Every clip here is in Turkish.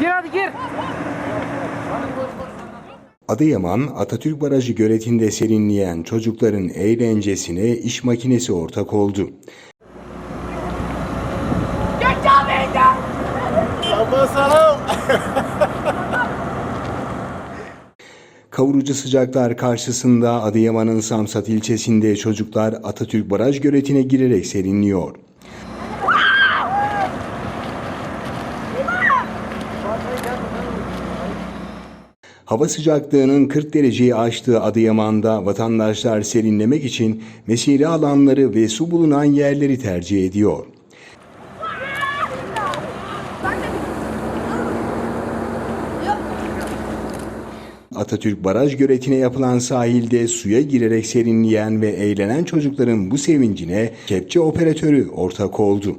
Gir hadi gir. Adıyaman Atatürk Barajı göletinde serinleyen çocukların eğlencesine iş makinesi ortak oldu. Kavurucu sıcaklar karşısında Adıyaman'ın Samsat ilçesinde çocuklar Atatürk Baraj göletine girerek serinliyor. Hava sıcaklığının 40 dereceyi aştığı Adıyaman'da vatandaşlar serinlemek için mesire alanları ve su bulunan yerleri tercih ediyor. Atatürk Baraj göletine yapılan sahilde suya girerek serinleyen ve eğlenen çocukların bu sevincine kepçe operatörü ortak oldu.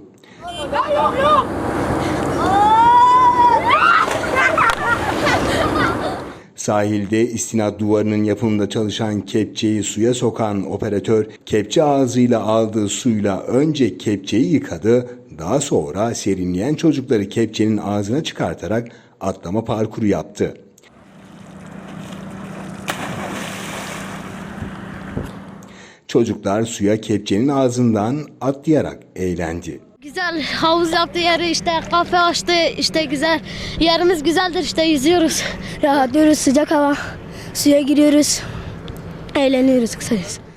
Sahilde istinat duvarının yapımında çalışan kepçeyi suya sokan operatör kepçe ağzıyla aldığı suyla önce kepçeyi yıkadı, daha sonra serinleyen çocukları kepçenin ağzına çıkartarak atlama parkuru yaptı. Çocuklar suya kepçenin ağzından atlayarak eğlendi. Güzel havuz yaptı yeri işte kafe açtı işte güzel yerimiz güzeldir işte yüzüyoruz. Rahatlıyoruz sıcak hava. Suya giriyoruz. Eğleniyoruz kısacası.